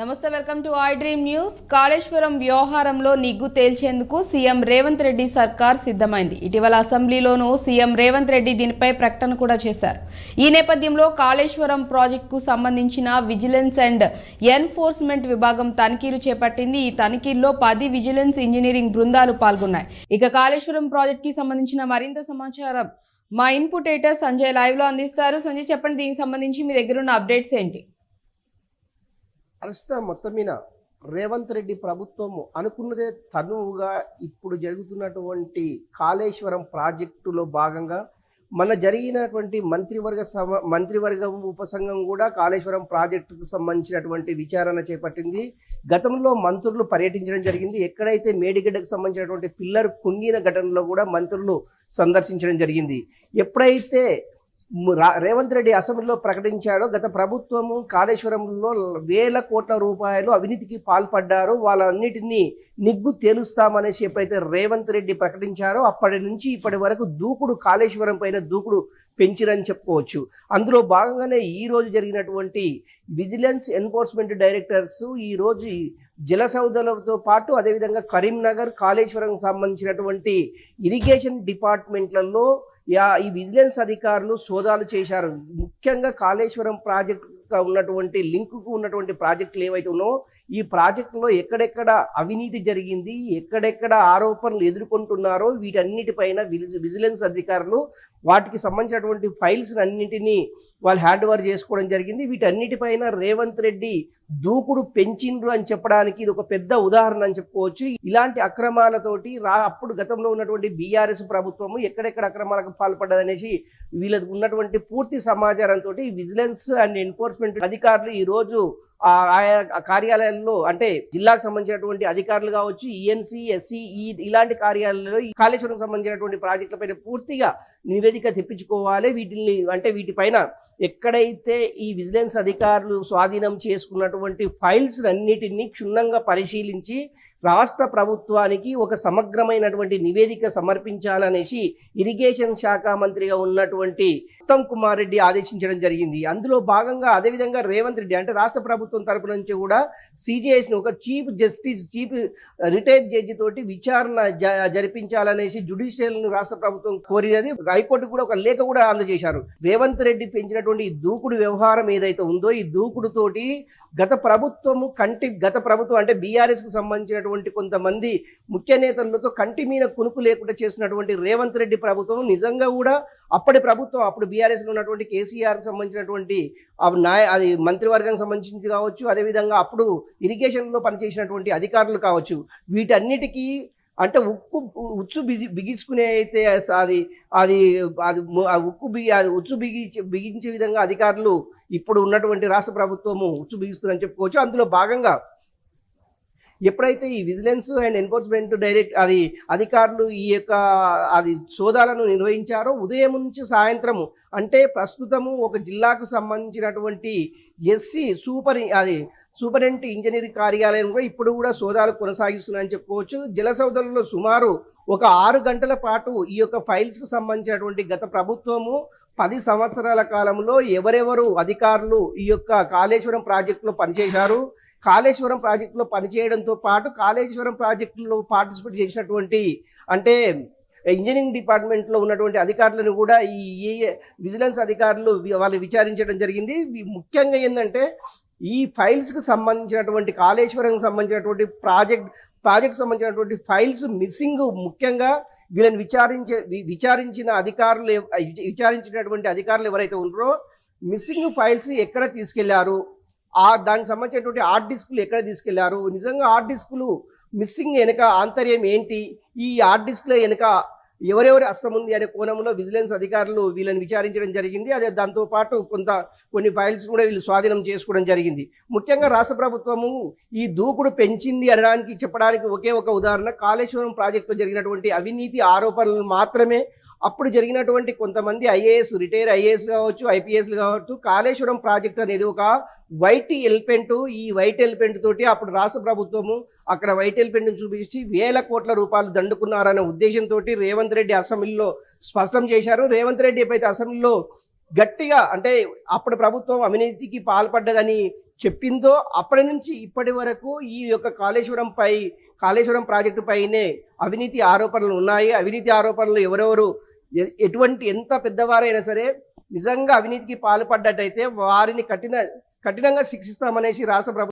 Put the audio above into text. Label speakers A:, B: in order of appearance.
A: Namaste welcome to I Dream News. Kaleshwaram వ్యవహారంలో నిగ్గు తేల్చేందుకు CM Revanth Reddy సర్కార్ సిద్ధమైంది. ఇటీవల అసెంబ్లీలోనూ సీఎం రేవంత్ రెడ్డి దీనిపై ప్రకటన కూడా చేశారు. ఈ నేపథ్యంలో కాళేశ్వరం ప్రాజెక్టుకు సంబంధించిన విజిలెన్స్ అండ్ ఎన్ఫోర్స్మెంట్ విభాగం తనిఖీలు చేపట్టింది. ఈ తనిఖీల్లో పది విజిలెన్స్ ఇంజనీరింగ్ బృందాలు పాల్గొన్నాయి. ఇక కాళేశ్వరం ప్రాజెక్టుకి సంబంధించిన మరింత సమాచారం మా ఇన్పుట్ సంజయ్ లైవ్లో అందిస్తారు. సంజయ్ చెప్పండి దీనికి సంబంధించి మీ దగ్గర ఉన్న అప్డేట్స్ ఏంటి?
B: ప్రస్తుతం మొత్తం మీద రేవంత్ రెడ్డి ప్రభుత్వము అనుకున్నదే తనువుగా ఇప్పుడు జరుగుతున్నటువంటి కాళేశ్వరం ప్రాజెక్టులో భాగంగా మన జరిగినటువంటి మంత్రివర్గ సమ మంత్రివర్గం ఉపసంఘం కూడా కాళేశ్వరం ప్రాజెక్టుకు సంబంధించినటువంటి విచారణ చేపట్టింది. గతంలో మంత్రులు పర్యటించడం జరిగింది. ఎక్కడైతే మేడిగడ్డకు సంబంధించినటువంటి పిల్లర్ కుంగిన ఘటనలో కూడా మంత్రులు సందర్శించడం జరిగింది. ఎప్పుడైతే రేవంత్ రెడ్డి అసెంబ్లీలో ప్రకటించాడో. గత ప్రభుత్వము కాళేశ్వరంలో వేల కోట్ల రూపాయలు అవినీతికి పాల్పడ్డారు. వాళ్ళన్నిటినీ నిగ్గు తేలుస్తామనేసి ఎప్పుడైతే రేవంత్ రెడ్డి ప్రకటించారో అప్పటి నుంచి ఇప్పటి వరకు దూకుడు కాళేశ్వరం పైన దూకుడు పెంచిరని చెప్పుకోవచ్చు. అందులో భాగంగానే ఈ రోజు జరిగినటువంటి విజిలెన్స్ ఎన్ఫోర్స్మెంట్ డైరెక్టర్స్ ఈరోజు రోజు జలసౌదలతో పాటు అదేవిధంగా కరీంనగర్ కాళేశ్వరం సంబంధించినటువంటి ఇరిగేషన్ డిపార్ట్మెంట్లలో యా ఈ విజిలెన్స్ అధికారులు సోదాలు చేశారు. ముఖ్యంగా కాళేశ్వరం ప్రాజెక్టు ఉన్నటువంటి లింకుకు ఉన్నటువంటి ప్రాజెక్టులు ఏవైతే ఉన్నాయో ఈ ప్రాజెక్టులో ఎక్కడెక్కడ అవినీతి జరిగింది ఎక్కడెక్కడ ఆరోపణలు ఎదుర్కొంటున్నారో వీటన్నిటిపైన విజి- విజిలెన్స్ అధికారులు వాటికి సంబంధించినటువంటి ఫైల్స్ అన్నింటినీ వాళ్ళు హ్యాండ్ ఓవర్ చేసుకోవడం జరిగింది. వీటన్నిటిపైన రేవంత్ రెడ్డి దూకుడు పెంచిండ్రు అని చెప్పడానికి ఇది ఒక పెద్ద ఉదాహరణ అని చెప్పుకోవచ్చు. ఇలాంటి అక్రమాలతోటి రా అప్పుడు గతంలో ఉన్నటువంటి బీఆర్ఎస్ ప్రభుత్వము ఎక్కడెక్కడ అక్రమాలకు పాల్పడ్డదనేసి వీళ్ళకి ఉన్నటువంటి పూర్తి సమాచారంతో విజిలెన్స్ అండ్ ఎన్ఫోర్స్మెంట్ అధికారులు ఈ రోజు ఆయా కార్యాలయాల్లో అంటే జిల్లాకు సంబంధించినటువంటి అధికారులు కావచ్చు ఈఎన్సీ ఎస్సీ ఈ ఇలాంటి కార్యాలయాల్లో ఈ కాళేశ్వరం సంబంధించినటువంటి ప్రాజెక్టులపైన పూర్తిగా నివేదిక తెప్పించుకోవాలి. వీటిని అంటే వీటిపైన ఎక్కడైతే ఈ విజిలెన్స్ అధికారులు స్వాధీనం చేసుకున్నటువంటి ఫైల్స్ అన్నిటినీ క్షుణ్ణంగా పరిశీలించి రాష్ట్ర ప్రభుత్వానికి ఒక సమగ్రమైనటువంటి నివేదిక సమర్పించాలనేసి ఇరిగేషన్ శాఖ మంత్రిగా ఉన్నటువంటి ఉత్తమ్ కుమార్ రెడ్డి ఆదేశించడం జరిగింది. అందులో భాగంగా అదేవిధంగా రేవంత్ రెడ్డి అంటే రాష్ట్ర ప్రభుత్వం తరపు నుంచి కూడా సిజిఐస్ని ని ఒక chief justice chief retired judge తోటి విచారణ జ- జరిపించాలనేసి జుడిషియల్ రాష్ట్ర ప్రభుత్వం కోరినది. హైకోర్టు కూడా ఒక లేఖ కూడా అందజేశారు. రేవంత్ రెడ్డి పెంచినటువంటి ఈ దూకుడు వ్యవహారం ఏదైతే ఉందో ఈ దూకుడు తోటి గత ప్రభుత్వము కంటి గత ప్రభుత్వం అంటే బీఆర్ఎస్కు సంబంధించినటువంటి కొంతమంది ముఖ్య నేతలతో కంటి మీద కునుకు లేకుండా చేసినటువంటి రేవంత్ రెడ్డి ప్రభుత్వం నిజంగా కూడా అప్పటి ప్రభుత్వం అప్పుడు బీఆర్ఎస్లో ఉన్నటువంటి కేసీఆర్కి సంబంధించినటువంటి నాయ అది మంత్రివర్గానికి సంబంధించింది కావచ్చు అదేవిధంగా అప్పుడు ఇరిగేషన్లో పనిచేసినటువంటి అధికారులు కావచ్చు వీటన్నిటికీ అంటే ఉక్కు ఉచ్చు బిగి బిగించుకునే అయితే అది అది అది ఉక్కు బిగి అది ఉచ్చు బిగించి బిగించే విధంగా అధికారులు ఇప్పుడు ఉన్నటువంటి రాష్ట్ర ప్రభుత్వము ఉచ్చు బిగిస్తుందని చెప్పుకోవచ్చు. అందులో భాగంగా ఎప్పుడైతే ఈ విజిలెన్స్ అండ్ ఎన్ఫోర్స్మెంట్ డైరెక్ట్ అది అధికారులు ఈ యొక్క అది సోదాలను నిర్వహించారో ఉదయం నుంచి సాయంత్రము. అంటే ప్రస్తుతము ఒక జిల్లాకు సంబంధించినటువంటి ఎస్సీ సూపర్ అది సూపరింటెండెంట్ ఇంజనీరింగ్ కార్యాలయం కూడా ఇప్పుడు కూడా సోదాలు కొనసాగిస్తున్నాయని చెప్పుకోవచ్చు. జలసౌదలలో సుమారు ఒక ఆరు గంటల పాటు ఈ యొక్క ఫైల్స్కు సంబంధించినటువంటి గత ప్రభుత్వము పది సంవత్సరాల కాలంలో ఎవరెవరు అధికారులు ఈ యొక్క కాళేశ్వరం ప్రాజెక్టులో పనిచేశారు. కాళేశ్వరం ప్రాజెక్టులో పనిచేయడంతో పాటు కాళేశ్వరం ప్రాజెక్టులో పార్టిసిపేట్ చేసినటువంటి అంటే ఇంజనీరింగ్ డిపార్ట్మెంట్లో ఉన్నటువంటి అధికారులను కూడా ఈ ఈ విజిలెన్స్ అధికారులు వాళ్ళు విచారించడం జరిగింది. ముఖ్యంగా ఏంటంటే ఈ ఫైల్స్కి సంబంధించినటువంటి కాళేశ్వరంకి సంబంధించినటువంటి ప్రాజెక్ట్ ప్రాజెక్ట్ సంబంధించినటువంటి ఫైల్స్ మిస్సింగ్ ముఖ్యంగా వీళ్ళని విచారించే విచారించిన అధికారులు విచారించినటువంటి అధికారులు ఎవరైతే ఉన్నారో మిస్సింగ్ ఫైల్స్ ఎక్కడ తీసుకెళ్ళారు? ఆ దానికి సంబంధించినటువంటి హార్డ్ డిస్కులు ఎక్కడ తీసుకెళ్ళారు? నిజంగా హార్డ్ డిస్కులు మిస్సింగ్ వెనుక ఆంతర్యం ఏంటి? ఈ హార్డ్ డిస్క్ల వెనుక ఎవరెవరి హస్తం ఉంది అనే కోణంలో విజిలెన్స్ అధికారులు వీళ్ళని విచారించడం జరిగింది. అదే దాంతో పాటు కొంత కొన్ని ఫైల్స్ కూడా వీళ్ళు స్వాధీనం చేసుకోవడం జరిగింది. ముఖ్యంగా రాష్ట్ర ప్రభుత్వము ఈ దూకుడు పెంచింది అనడానికి చెప్పడానికి ఒకే ఒక ఉదాహరణ. కాళేశ్వరం ప్రాజెక్టులో జరిగినటువంటి అవినీతి ఆరోపణలు మాత్రమే. అప్పుడు జరిగినటువంటి కొంతమంది ఐఏఎస్ రిటైర్ ఐఏఎస్ కావచ్చు ఐపీఎస్లు కావచ్చు కాళేశ్వరం ప్రాజెక్ట్ అనేది ఒక వైట్ ఎలిపెంట్ ఈ వైట్ ఎలిపెంట్ తోటి అప్పుడు రాష్ట్ర ప్రభుత్వము అక్కడ వైట్ ఎలిపెంట్ చూపించి వేల కోట్ల రూపాయలు దండుకున్నారనే ఉద్దేశంతో రేవంత్ రెడ్డి అసెంబ్లీలో స్పష్టం చేశారు. రేవంత్ రెడ్డి ఎప్పుడైతే అసెంబ్లీలో గట్టిగా అంటే అప్పటి ప్రభుత్వం అవినీతికి పాల్పడ్డదని చెప్పిందో అప్పటి నుంచి ఇప్పటి వరకు ఈ యొక్క కాళేశ్వరం పై కాళేశ్వరం ప్రాజెక్టు పైనే అవినీతి ఆరోపణలు ఉన్నాయి. అవినీతి ఆరోపణలు ఎవరెవరు ఎటువంటి ఎంత పెద్దవారైనా సరే నిజంగా అవినీతికి పాల్పడ్డట్టయితే వారిని కఠిన కఠినంగా శిక్షిస్తామనేసి రాష్ట్ర ప్రభుత్వం